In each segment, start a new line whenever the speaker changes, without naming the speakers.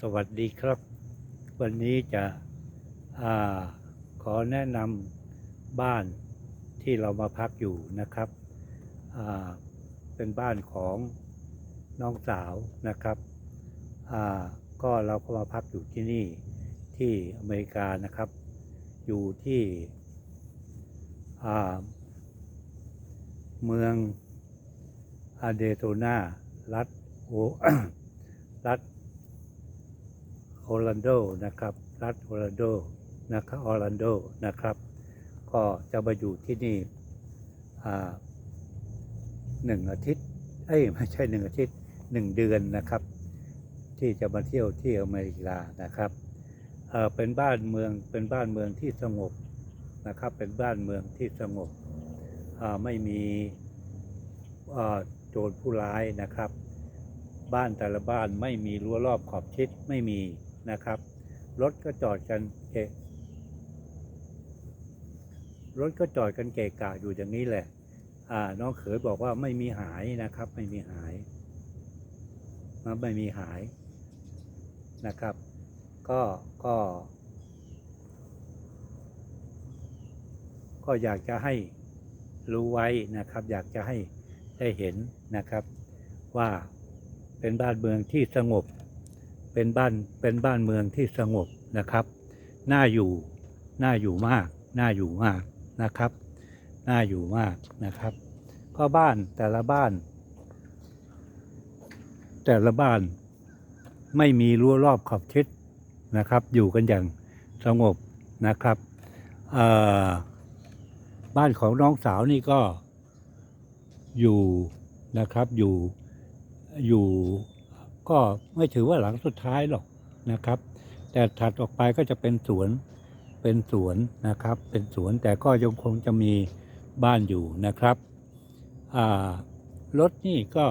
สวัสดีครับ วันนี้จะอขอแนะนำบ้านที่เรามาพักอยู่นะครับเป็นบ้านของน้องสาวนะครับก็เราก็มาพักอยู่ที่นี่ที่อเมริกานะครับ อยู่ที่เมืองอาเดโตนารัฐ โอรัฐโอร์แลนโดนะครับ รัฐโอร์แลนโดนะครับออร์แลนโดนะครับ ก็จะมาอยู่ที่นี่หนึ่งอาทิตย์เอ้ยไม่ใช่หนึ่งอาทิตย์หนึ่งเดือนนะครับ ที่จะมาเที่ยวที่อเมริกานะครับเเป็นบ้านเมืองเป็นบ้านเมืองที่สงบนะครับ เป็นบ้านเมืองที่สงบไม่มีโจรผู้ร้ายนะครับ บ้านแต่ละบ้านไม่มีรั้วรอบขอบชิดไม่มีนะครับ รถก็จอดกันเกะรถก็จอดกันเกะกะอยู่อย่างนี้แหละ อ่า น้องเขยบอกว่าไม่มีหายนะครับ ไม่มีหายมันไม่มีหายนะครับ ก็ก็ ก็อยากจะให้รู้ไว้นะครับ อยากจะให้ได้เห็นนะครับว่า เป็นบ้านเมืองที่สงบ เป็นบ้านเป็นบ้านเมืองที่สงบนะครับ น่าอยู่ น่าอยู่มาก น่าอยู่มากนะครับ น่าอยู่มากนะครับ ก็บ้านแต่ละบ้าน แต่ละบ้านไม่มีรั้วรอบขอบชิดนะครับ อยู่กันอย่างสงบนะครับบ้านของน้องสาวนี่ก็อยู่นะครับอยู่ อยู่ก็ไม่ถือว่าหลังสุดท้ายหรอกนะครับ แต่ถัดออกไปก็จะเป็นสวนเป็นสวนนะครับ เป็นสวนแต่ก็ยังคงจะมีบ้านอยู่นะครับรถนี่ก็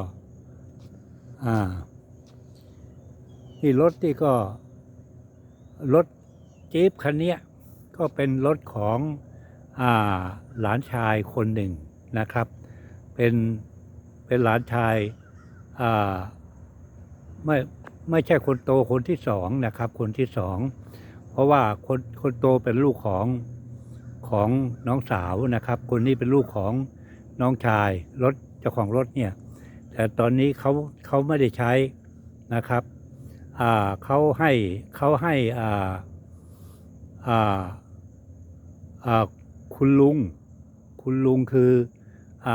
ที่รถนี่ก็รถจี๊ปคันนี้ก็เป็นรถของอหลานชายคนหนึ่งนะครับ เป็นเป็นหลานชาย ไม่ไม่ใช่คนโตคนที่สองนะครับ คนที่สอง เพราะว่าคนคนโตเป็นลูกของของน้องสาวนะครับ คนนี้เป็นลูกของน้องชายรถเจ้าของรถเนี่ย แต่ตอนนี้เขาเขาไม่ได้ใช้นะครับเขาให้เขาให้คุณลุง คุณลุงคืออ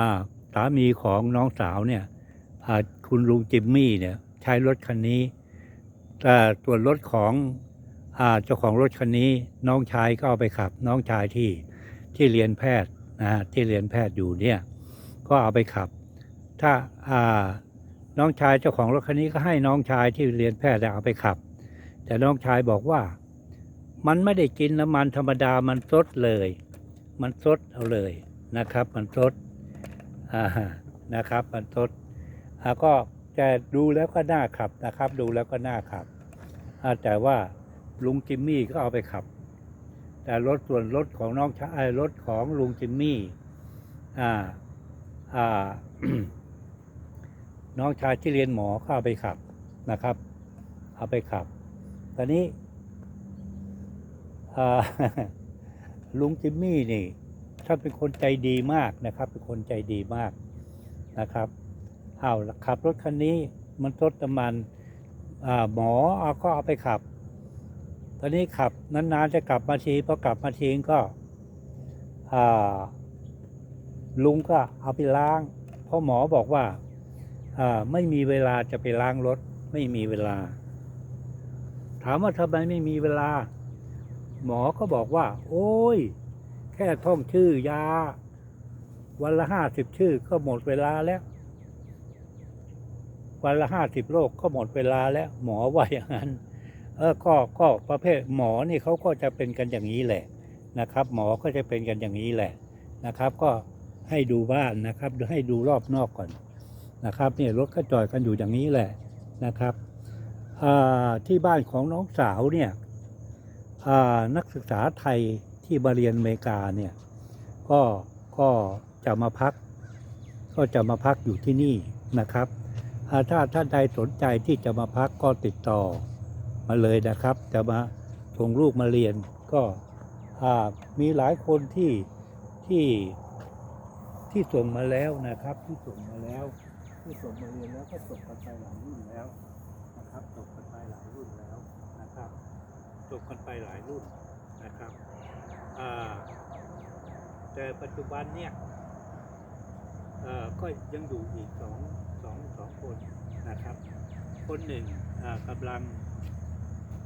สามีของน้องสาวเนี่ย คุณลุงจิมมี่เนี่ยใช้รถคันนี้แต่ส่วนรถของเจ้าของรถคันนี้น้องชายก็เอาไปขับ น้องชายที่ที่เรียนแพทย์นะที่เรียนแพทย์อยู่เนี่ยก็เอาไปขับ ถ้าอ่าน้องชายเจ้าของรถคันนี้ก็ให้น้องชายที่เรียนแพทย์เอาไปขับ แต่น้องชายบอกว่ามันไม่ได้กินน้ำมันธรรมดามันซดเลย มันซดเอาเลยนะครับ มันซดนะครับ มันซด ก็แต่ดูแล้วก็น่าขับนะครับ ดูแล้วก็น่าขับ แต่ว่าลุงจิมมี่ก็เอาไปขับ แต่รถส่วนรถของน้องชายรถของลุงจิมมี่อ่าอ่าน้องชายที่เรียนหมอก็เอาไปขับนะครับ เอาไปขับ ตอนนี้ลุงจิมมี่นี่ท่านเป็นคนใจดีมากนะครับ เป็นคนใจดีมากนะครับ เอาขับรถคันนี้มันทดน้ำมันหมอเอาก็เอาไปขับ ตอนนี้ขับนานๆจะกลับมาทีพอกลับมาทีก็ลุงก็เอาไปล้าง เพราะหมอบอกว่าไม่มีเวลาจะไปล้างรถไม่มีเวลา ถามว่าทำไมไม่มีเวลา หมอก็บอกว่า โอ้ย แค่ท่องชื่อยา วันละห้าสิบชื่อก็หมดเวลาแล้ว วันละห้าสิบโรคก็หมดเวลาแล้วหมอว่าอย่างนั้น เออก็ก็ประเภทหมอนี่เขาก็จะเป็นกันอย่างนี้แหละนะครับ หมอก็จะเป็นกันอย่างนี้แหละนะครับ ก็ให้ดูบ้านนะครับให้ดูรอบนอกก่อนนะครับเนี่ยรถก็จอดกันอยู่อย่างนี้แหละนะครับที่บ้านของน้องสาวเนี่ยนักศึกษาไทยที่มาเรียนอเมริกาเนี่ยก็ก็จะมาพัก ก็จะมาพักอยู่ที่นี่นะครับ ถ้าท่านใดสนใจที่จะมาพักก็ติดต่อมาเลยนะครับ จะมาส่งลูกมาเรียนก็มีหลายคนที่ที่ที่ส่งมาแล้วนะครับ ที่ส่งมาแล้วที่ส่งมาเรียนแล้วก็จบกันไปหลายรุ่นแล้วนะครับจบกันไปหลายรุ่นแล้วนะครับจบกันไปหลายรุ่นนะครับแต่ปัจจุบันเนี่ยก็ยังอยู่อีกสอง สองสองคนนะครับ คนหนึ่งกำลัง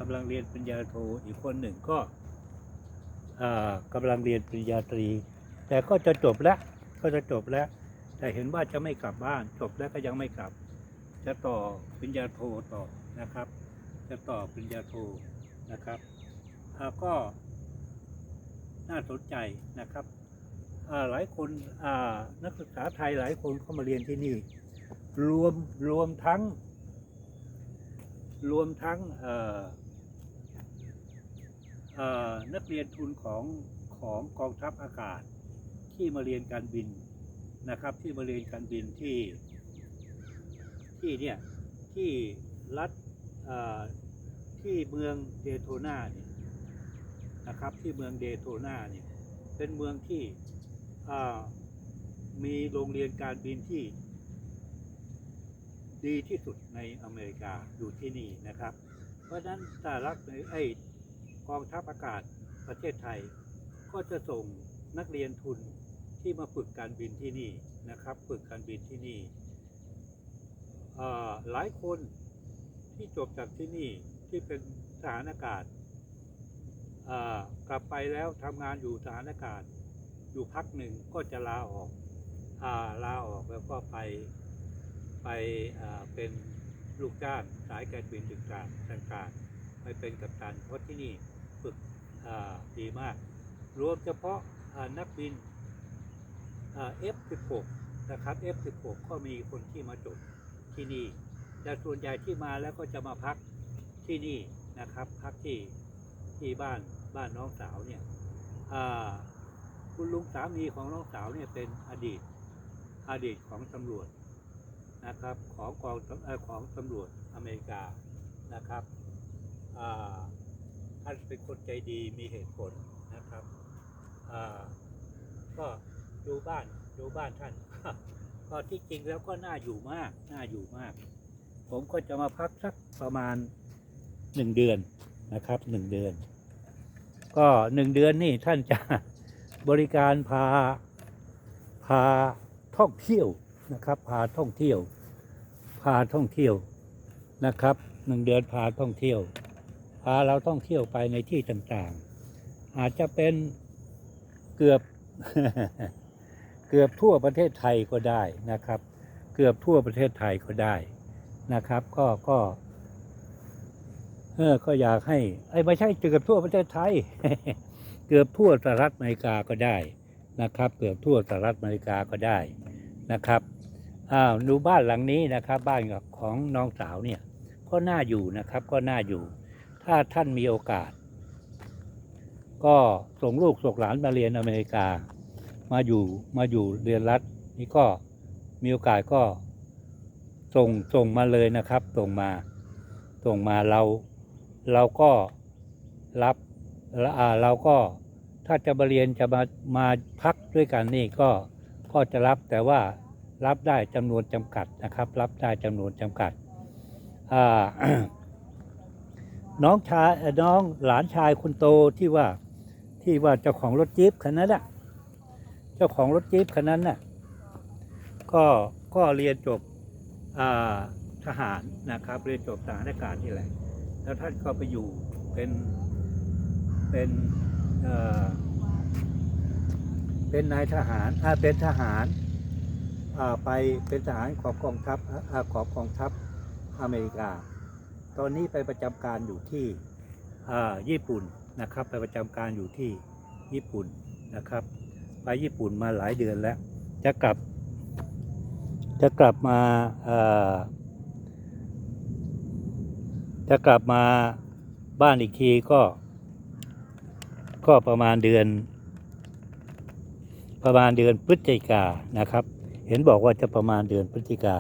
กำลังเรียนปริญญาโทอีกคนหนึ่งก็กำลังเรียนปริญญาตรี แต่ก็จะจบแล้วก็จะจบแล้ว แต่เห็นว่าจะไม่กลับบ้าน จบแล้วก็ยังไม่กลับ จะต่อปริญญาโทต่อนะครับ จะต่อปริญญาโทนะครับก็น่าสนใจนะครับหลายคนนักศึกษาไทยหลายคนเข้ามาเรียนที่นี่ รวมรวมทั้ง รวมทั้งเออเออนักเรียนทุนของของกองทัพอากาศ ที่มาเรียนการบินนะครับ ที่มาเรียนการบินที่ที่เนี่ยที่รัฐที่เมืองเดโทนาเนี่ยนะครับที่เมืองเดโทนาเนี่ยเป็นเมืองที่มีโรงเรียนการบินที่ ดีที่สุดในอเมริกาอยู่ที่นี่นะครับ เพราะฉะนั้นสหรัฐในไอ้กองทัพอากาศประเทศไทย ก็จะส่งนักเรียนทุนที่มาฝึกการบินที่นี่นะครับฝึกการบินที่นี่หลายคนที่จบจากที่นี่ที่เป็นทหารอากาศกลับไปแล้วทำงานอยู่ทหารอากาศ อยู่พักหนึ่งก็จะลาออกอาลาออกแล้วก็ไป ไปเป็นลูกจ้างสายการบินต่างๆต่างๆไปเป็นกัปตันเพราะที่นี่ฝึกดีมาก รวมเฉพาะานักบินอ่า F16 นะครับ F16 ก็มีคนที่มาจบที่นี่ แต่ส่วนใหญ่ที่มาแล้วก็จะมาพักที่นี่นะครับพักที่ที่บ้านบ้านน้องสาวเนี่ยคุณลุงสามีของน้องสาวเนี่ยเป็นอดีตอดีตของตำรวจ นะครับของกองของตำรวจอเมริกานะครับท่านเป็นคนใจดีมีเหตุผลนะครับก็ดูบ้านดูบ้านท่าน ก็ที่จริงแล้วก็น่าอยู่มากน่าอยู่มาก ผมก็จะมาพักสักประมาณหนึ่งเดือนนะครับหนึ่งเดือน ก็หนึ่งเดือนนี่ท่านจะบริการพาพาท่องเที่ยว นะครับ พาท่องเที่ยว พาท่องเที่ยวนะครับหนึ่งเดือนพาท่องเที่ยว พาเราท่องเที่ยวไปในที่ต่างๆ อาจจะเป็นเกือบเกือบทั่วประเทศไทยก็ได้นะครับ เกือบทั่วประเทศไทยก็ได้นะครับ ก็ก็เออก็อยากให้ไอ้ไม่ใช่เกือบทั่วประเทศไทย เกือบทั่วสหรัฐอเมริกาก็ได้นะครับ เกือบทั่วสหรัฐอเมริกาก็ได้นะครับ อ้าวดูบ้านหลังนี้นะครับ บ้านของน้องสาวเนี่ย ก็น่าอยู่นะครับ ก็น่าอยู่ ถ้าท่านมีโอกาส ก็ส่งลูกส่งหลานมาเรียนอเมริกา มาอยู่มาอยู่เรียนรัฐนี่ก็มีโอกาสก็ส่งส่งมาเลยนะครับ ส่งมาส่งมาเรา เราก็รับและอ่าเราก็ถ้าจะมาเรียนจะมามาพักด้วยกันนี่ก็ก็จะรับแต่ว่า รับได้จำนวนจำกัดนะครับ รับได้จำนวนจำกัดน้องชายน้องหลานชายคนโตที่ว่าที่ว่าเจ้าของรถจี๊ปคันนั้นน่ะเจ้าของรถจี๊ปคันนั้นน่ะก็ก็เรียนจบทหารนะครับ เรียนจบทหารอากาศนี่แหละแล้วท่านก็ไปอยู่เป็นเป็นเออเป็นนายทหารอาเป็นทหาร ไปเป็นทหารของกองทัพของกองทัพอเมริกา ตอนนี้ไปประจำการอยู่ที่ญี่ปุ่นนะครับไปประจำการอยู่ที่ญี่ปุ่นนะครับ ไปญี่ปุ่นมาหลายเดือนแล้ว จะกลับ จะกลับมาจะกลับมาบ้านอีกทีก็ ก็ประมาณเดือน ประมาณเดือนพฤศจิกานะครับ เห็นบอกว่าจะประมาณเดือนพฤศจิกา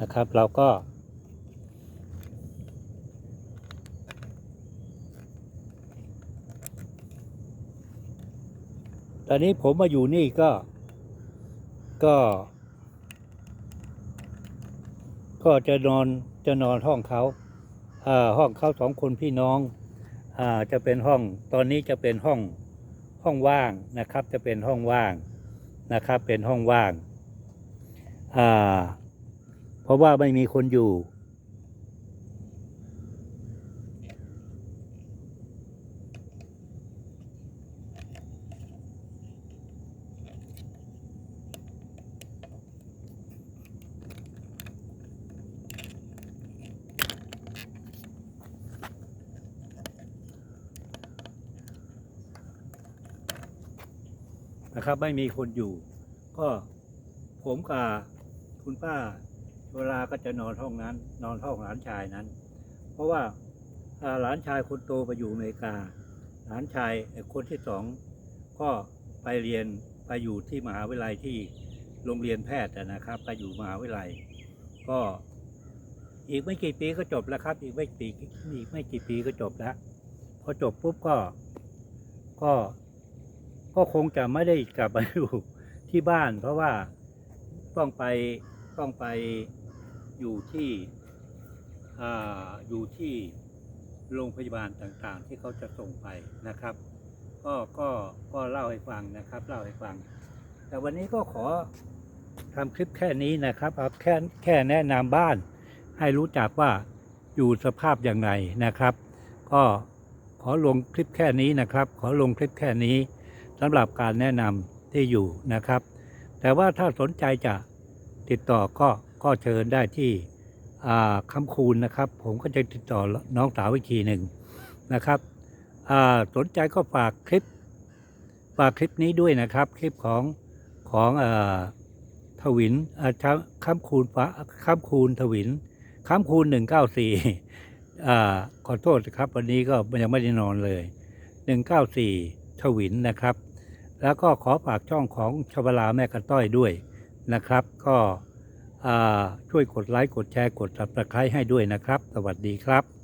นะครับ เราก็ ตอนนี้ผมมาอยู่นี่ก็ ก็ ก็จะนอนจะนอนห้องเขาอ่าห้องเขาสองคนพี่น้องอ่าจะเป็นห้องตอนนี้จะเป็นห้องห้องว่างนะครับ จะเป็นห้องว่างนะครับ เป็นห้องว่าง อ่า เพราะว่าไม่มีคนอยู่ นะครับ ไม่มีคนอยู่ ก็ผมกับ คุณป้าเวลาก็จะนอนห้องนั้น นอนห้องหลานชายนั้น เพราะว่าหลานชายคนโตไปอยู่อเมริกา หลานชายคนที่สองก็ไปเรียนไปอยู่ที่มหาวิทยาลัยที่โรงเรียนแพทย์นะครับ ไปอยู่มหาวิทยาลัย ก็อีกไม่กี่ปีก็จบแล้วครับ อีกไม่ปีอีกไม่กี่ปีก็จบแล้วพอจบปุ๊บก็ก็ก็คงจะไม่ได้กลับมาอยู่ที่บ้าน เพราะว่า ต้องไปต้องไปอยู่ที่อ่าอยู่ที่โรงพยาบาลต่างๆ ที่เขาจะส่งไปนะครับ ก็ก็ก็เล่าให้ฟังนะครับเล่าให้ฟัง แต่วันนี้ก็ขอทำคลิปแค่นี้นะครับเอาแค่แค่แนะนำบ้าน ให้รู้จักว่าอยู่สภาพอย่างไรนะครับ ก็ขอลงคลิปแค่นี้นะครับ ขอลงคลิปแค่นี้สำหรับการแนะนำที่อยู่นะครับ แต่ว่าถ้าสนใจจะติดต่อก็ก็เชิญได้ที่คำคูณนะครับ ผมก็จะติดต่อน้องสาวอีกทีหนึ่งนะครับสนใจก็ฝากคลิปฝากคลิปนี้ด้วยนะครับ คลิปของของอทวินค้ำคูณฟ้าค้ำคูณทวินค้ำคูณหนึ่งเก้าสี่ขอโทษครับ วันนี้ก็ยังไม่ได้นอนเลยหนึ่งเก้าสี่ทวินนะครับ แล้วก็ขอฝากช่องของชวลาแม่กระต้อยด้วยนะครับ ก็ช่วยกดไลค์กดแชร์กด subscribe ให้ด้วยนะครับ สวัสดีครับ